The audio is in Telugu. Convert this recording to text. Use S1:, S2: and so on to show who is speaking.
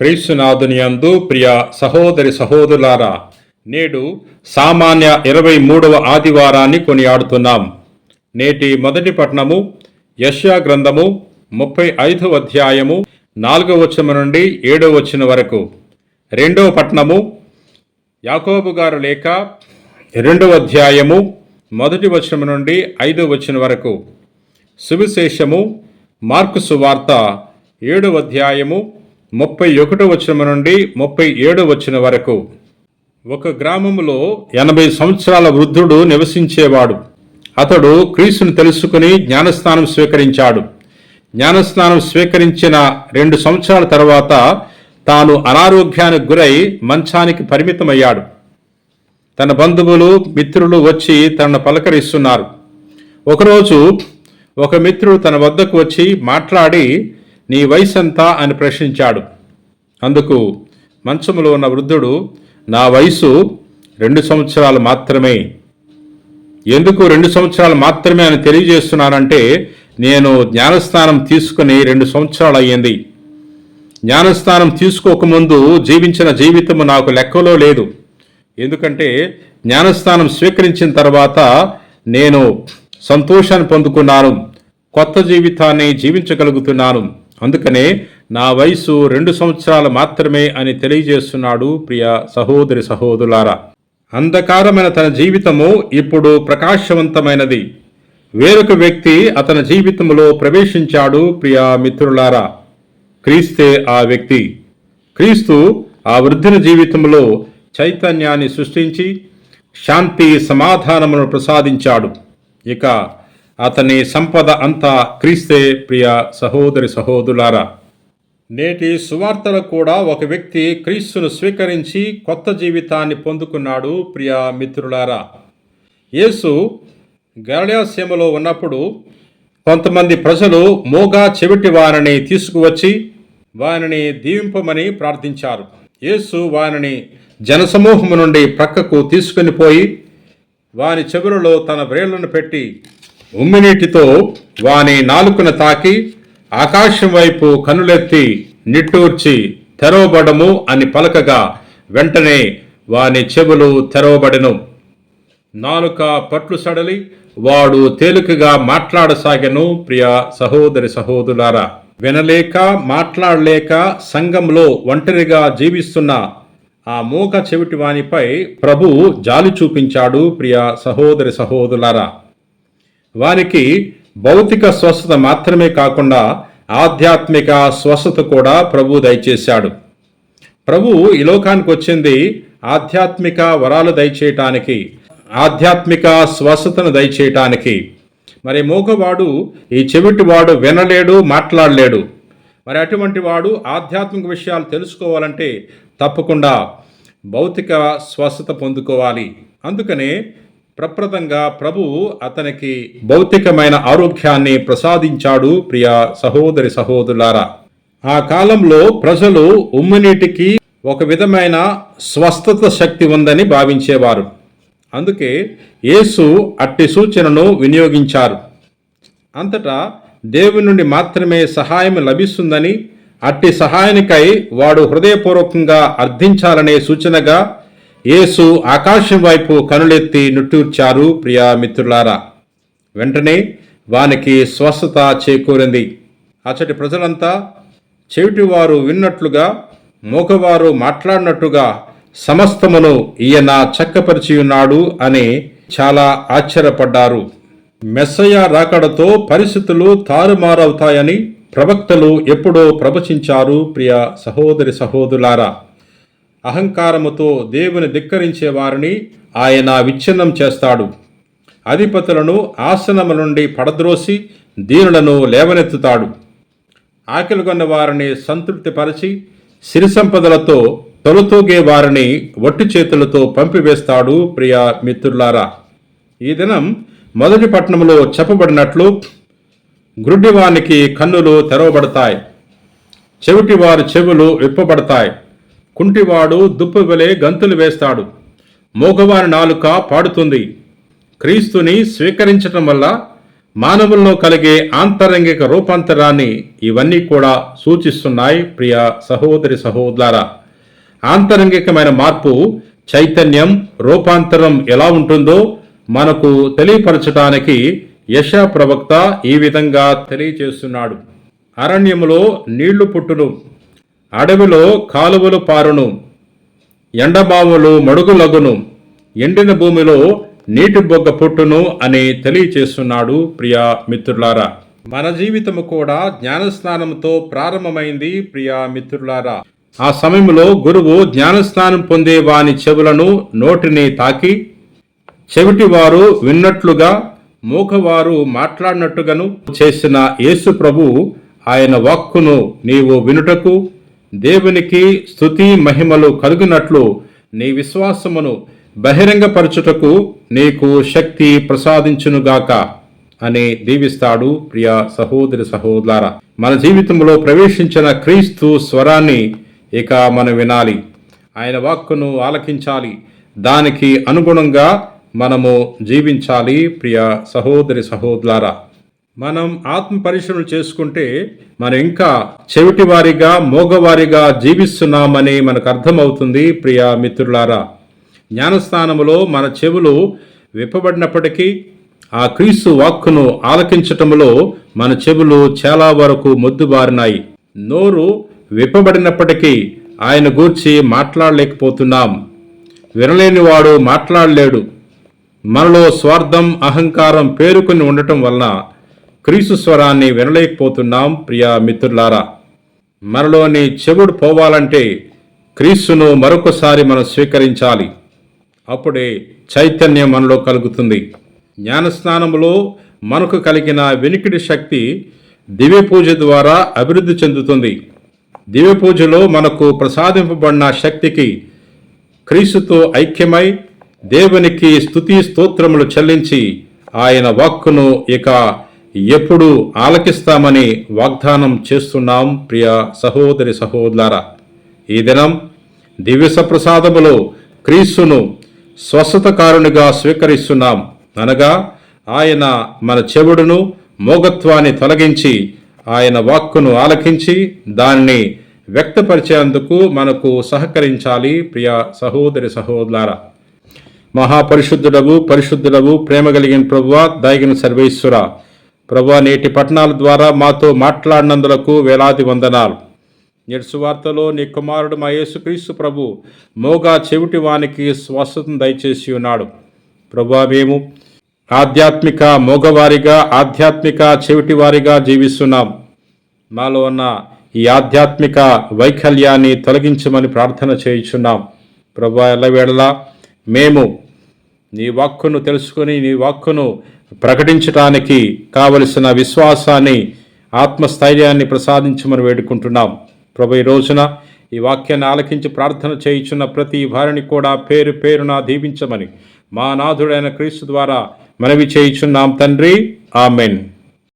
S1: క్రీస్తునాథునియందు ప్రియ సహోదరి సహోదరులారా నేడు సామాన్య ఇరవై మూడవ ఆదివారాన్ని కొనియాడుతున్నాం. నేటి మొదటి పట్టణము యశ్యా గ్రంథము ముప్పై ఐదవ అధ్యాయము నాలుగవ వచనం నుండి ఏడవ వచనం వరకు. రెండవ పట్టణము యాకోబు గారు లేక రెండవ అధ్యాయము మొదటి వచనం నుండి ఐదవ వచనం వరకు. సువిశేషము మార్కు సువార్త ఏడవ అధ్యాయము ముప్పై ఒకటో వచనం నుండి ముప్పై ఏడో వచ్చిన వరకు. ఒక గ్రామంలో ఎనభై సంవత్సరాల వృద్ధుడు నివసించేవాడు. అతడు క్రీస్తును తెలుసుకుని జ్ఞానస్నానం స్వీకరించాడు. జ్ఞానస్నానం స్వీకరించిన రెండు సంవత్సరాల తర్వాత తాను అనారోగ్యానికి గురై మంచానికి పరిమితమయ్యాడు. తన బంధువులు మిత్రులు వచ్చి తనను పలకరిస్తున్నారు. ఒకరోజు ఒక మిత్రుడు తన వద్దకు వచ్చి మాట్లాడి నీ వయసు ఎంత అని ప్రశ్నించాడు. అందుకు మంచములో ఉన్న వృద్ధుడు నా వయసు రెండు సంవత్సరాలు మాత్రమే. ఎందుకు రెండు సంవత్సరాలు మాత్రమే అని తెలియజేస్తున్నానంటే నేను జ్ఞానస్నానం తీసుకుని రెండు సంవత్సరాలు అయ్యింది. జ్ఞానస్నానం తీసుకోకముందు జీవించిన జీవితము నాకు లెక్కలో లేదు. ఎందుకంటే జ్ఞానస్నానం స్వీకరించిన తర్వాత నేను సంతోషాన్ని పొందుకున్నాను. కొత్త జీవితాన్ని జీవించగలుగుతున్నాను. అందుకనే నా వయసు రెండు సంవత్సరాలు మాత్రమే అని తెలియజేస్తున్నాడు ప్రియ సహోదరి సహోదరులారా అంధకారమైన తన జీవితము ఇప్పుడు ప్రకాశవంతమైనది. వేరొక వ్యక్తి అతని జీవితంలో ప్రవేశించాడు ప్రియా మిత్రులారా. క్రీస్తే ఆ వ్యక్తి. క్రీస్తు ఆ వృద్ధుని జీవితంలో చైతన్యాన్ని సృష్టించి శాంతి సమాధానమును ప్రసాదించాడు. ఇక అతని సంపద అంతా క్రీస్తే ప్రియ సహోదరి సహోదరులారా నేటి సువార్తలో కూడా ఒక వ్యక్తి క్రీస్తును స్వీకరించి కొత్త జీవితాన్ని పొందుకున్నాడు ప్రియ మిత్రులారా. యేసు గరళ్యాసీమలో ఉన్నప్పుడు కొంతమంది ప్రజలు మోగా చెవిటి వారిని తీసుకువచ్చి వారిని దీవింపమని ప్రార్థించారు. యేసు వారిని జనసమూహము నుండి ప్రక్కకు తీసుకుని పోయి వాని చెవులలో తన వ్రేళ్ళను పెట్టి ఉమ్మినీటితో వాని నాలుకన తాకి ఆకాశం వైపు కనులెత్తి నిట్టూర్చి తెరవబడము అని పలకగా వెంటనే వాని చెవులు తెరవబడెను. నాలుక పట్లు సడలి వాడు తేలికగా మాట్లాడసాగెను ప్రియ సహోదరి సహోదరులారా వినలేక మాట్లాడలేక సంఘంలో ఒంటరిగా జీవిస్తున్న ఆ మూక చెవిటి వానిపై ప్రభు జాలి చూపించాడు ప్రియ సహోదరి సహోదరులారా వారికి భౌతిక స్వస్థత మాత్రమే కాకుండా ఆధ్యాత్మిక స్వస్థత కూడా ప్రభు దయచేశాడు. ప్రభు ఈ లోకానికి వచ్చింది ఆధ్యాత్మిక వరాలు దయచేయటానికి ఆధ్యాత్మిక స్వస్థతను దయచేయటానికి. మరి మూగవాడు ఈ చెవిటివాడు వినలేడు మాట్లాడలేడు. మరి అటువంటి వాడు ఆధ్యాత్మిక విషయాలు తెలుసుకోవాలంటే తప్పకుండా భౌతిక స్వస్థత పొందుకోవాలి. అందుకనే ప్రప్రదంగా ప్రభు అతనికి భౌతికమైన ఆరోగ్యాన్ని ప్రసాదించాడు ప్రియ సహోదరి సహోదరులారా. ఆ కాలంలో ప్రజలు ఉమ్మునీటికి ఒక విధమైన స్వస్థత శక్తి ఉందని భావించేవారు. అందుకే యేసు అట్టి సూచనను వినియోగించారు. అంతటా దేవుని నుండి మాత్రమే సహాయం లభిస్తుందని అట్టి సహాయానికై వాడు హృదయపూర్వకంగా అర్థించాలనే సూచనగా యేసు ఆకాశం వైపు కనులెత్తి నుట్టూర్చారు ప్రియా మిత్రులారా. వెంటనే వానికి స్వస్థత చేకూరింది. అచ్చటి ప్రజలంతా చెవిటివారు విన్నట్లుగా మూగవారు మాట్లాడినట్టుగా సమస్తమును ఈయన చక్కపరిచి ఉన్నాడు అని చాలా ఆశ్చర్యపడ్డారు. మెస్సయ్య రాకడతో పరిస్థితులు తారుమారవుతాయని ప్రవక్తలు ఎప్పుడో ప్రవచించారు ప్రియ సహోదరి సహోదరులారా అహంకారముతో దేవుని ధిక్కరించే వారిని ఆయన విచ్ఛిన్నం చేస్తాడు. అధిపతులను ఆసనము నుండి పడద్రోసి దీనులను లేవనెత్తుతాడు. ఆకలిగొన్న వారిని సంతృప్తిపరచి సిరి సంపదలతో తొలతూగే వారిని ఒట్టి చేతులతో పంపివేస్తాడు ప్రియ మిత్రులారా. ఈ దినం మొదటి పట్టణంలో చెప్పబడినట్లు గ్రుడ్డివానికి కన్నులు తెరవబడతాయి. చెవిటివారి చెవులు విప్పబడతాయి. కుంటివాడు దుప్పవలే గంతులు వేస్తాడు. మూగవారి నాలుక పాడుతుంది. క్రీస్తుని స్వీకరించటం వల్ల మానవుల్లో కలిగే ఆంతరంగిక రూపాంతరాన్ని ఇవన్నీ కూడా సూచిస్తున్నాయి ప్రియ సహోదరి సహోదరా ఆంతరంగికమైన మార్పు చైతన్యం రూపాంతరం ఎలా ఉంటుందో మనకు తెలియపరచడానికి యశా ప్రవక్త ఈ విధంగా తెలియచేస్తున్నాడు అరణ్యములో నీళ్ళు పుట్టును. అడవిలో కాలువలు పారును ఎండబావులు మడుగులగును ఎండిన భూమిలో నీటి బొగ్గ పుట్టును అని తెలియచేస్తున్నాడు ప్రియా మిత్రులారా. మన జీవితము కూడా జ్ఞానస్నానంతో ప్రారంభమైంది ప్రియా మిత్రులారా. ఆ సమయంలో గురువు జ్ఞానస్నానం పొందే వాని చెవులను నోటిని తాకి చెవిటివారు విన్నట్లుగా మూకవారు మాట్లాడినట్టుగాను చేసిన యేసు ప్రభు ఆయన వాక్కును నీవు వినుటకు దేవునికి స్తుతి మహిమలు కలుగునట్లు నీ విశ్వాసమును బహిరంగపరచుటకు నీకు శక్తి ప్రసాదించునుగాక అని దీవిస్తాడు ప్రియ సహోదరి సహోదర మన జీవితంలో ప్రవేశించిన క్రీస్తు స్వరాన్ని ఇక మనం వినాలి. ఆయన వాక్కును ఆలకించాలి. దానికి అనుగుణంగా మనము జీవించాలి ప్రియ సహోదరి సహోదరా మనం ఆత్మ పరిశ్రమలు చేసుకుంటే మనం ఇంకా చెవిటి వారిగా మోగవారిగా జీవిస్తున్నామని మనకు అర్థమవుతుంది ప్రియ మిత్రులారా. జ్ఞానస్థానములో మన చెవులు విప్పబడినప్పటికీ ఆ క్రీస్తు వాక్కును ఆలకించటములో మన చెవులు చాలా వరకు మొద్దుబారినాయి. నోరు విప్పబడినప్పటికీ ఆయన గూర్చి మాట్లాడలేకపోతున్నాం. వినలేనివాడు మాట్లాడలేడు. మనలో స్వార్థం అహంకారం పేరుకొని ఉండటం వలన క్రీస్తు స్వరాన్ని వినలేకపోతున్నాం ప్రియా మిత్రులారా. మనలోని చెవుడు పోవాలంటే క్రీస్తును మరొకసారి మనం స్వీకరించాలి. అప్పుడే చైతన్యం మనలో కలుగుతుంది. జ్ఞానస్నానములో మనకు కలిగిన వెనికిడి శక్తి దివ్య పూజ ద్వారా అభివృద్ధి చెందుతుంది. దివ్య పూజలో మనకు ప్రసాదింపబడిన శక్తికి క్రీస్తుతో ఐక్యమై దేవునికి స్తుతి స్తోత్రములు చెల్లించి ఆయన వాక్కును ఇక ఎప్పుడు ఆలకిస్తామని వాగ్దానం చేస్తున్నాం ప్రియ సహోదరి సహోదరారా ఈ దినం దివ్యసప్రసాదములో క్రీస్తును స్వస్థతకారునిగా స్వీకరిస్తున్నాం. అనగా ఆయన మన చెవుడును మోగత్వాన్ని తొలగించి ఆయన వాక్కును ఆలకించి దాన్ని వ్యక్తపరిచేందుకు మనకు సహకరించాలి ప్రియ సహోదరి సహోదరారా మహాపరిశుద్ధుడవు పరిశుద్ధుడవు ప్రేమ కలిగిన ప్రభువ దాగిన సర్వేశ్వర. ప్రభు నేటి పట్టణాల ద్వారా మాతో మాట్లాడినందులకు వేలాది వందనాలు. నేటి సువార్తలో నీ కుమారుడు మా యేసుక్రీస్తు ప్రభు మోగా చెవిటి వానికి స్వస్థతను దయచేసి ఉన్నాడు. ప్రభు మేము ఆధ్యాత్మిక మోగవారిగా ఆధ్యాత్మిక చెవిటి వారిగా జీవిస్తున్నాం. మాలో ఉన్న ఈ ఆధ్యాత్మిక వైకల్యాన్ని తొలగించమని ప్రార్థన చేయుచున్నాం. ప్రభా ఎల్లవేళలా మేము నీ వాక్కును తెలుసుకొని నీ వాక్కును ప్రకటించటానికి కావలసిన విశ్వాసాన్ని ఆత్మస్థైర్యాన్ని ప్రసాదించమని వేడుకుంటున్నాం. ప్రభు ఈ రోజున ఈ వాక్యాన్ని ఆలకించి ప్రార్థన చేయుచున్న ప్రతి వారిని కూడా పేరు పేరున దీవించమని మా నాథుడైన క్రీస్తు ద్వారా మనవి చేయించున్నాం తండ్రి. ఆమెన్.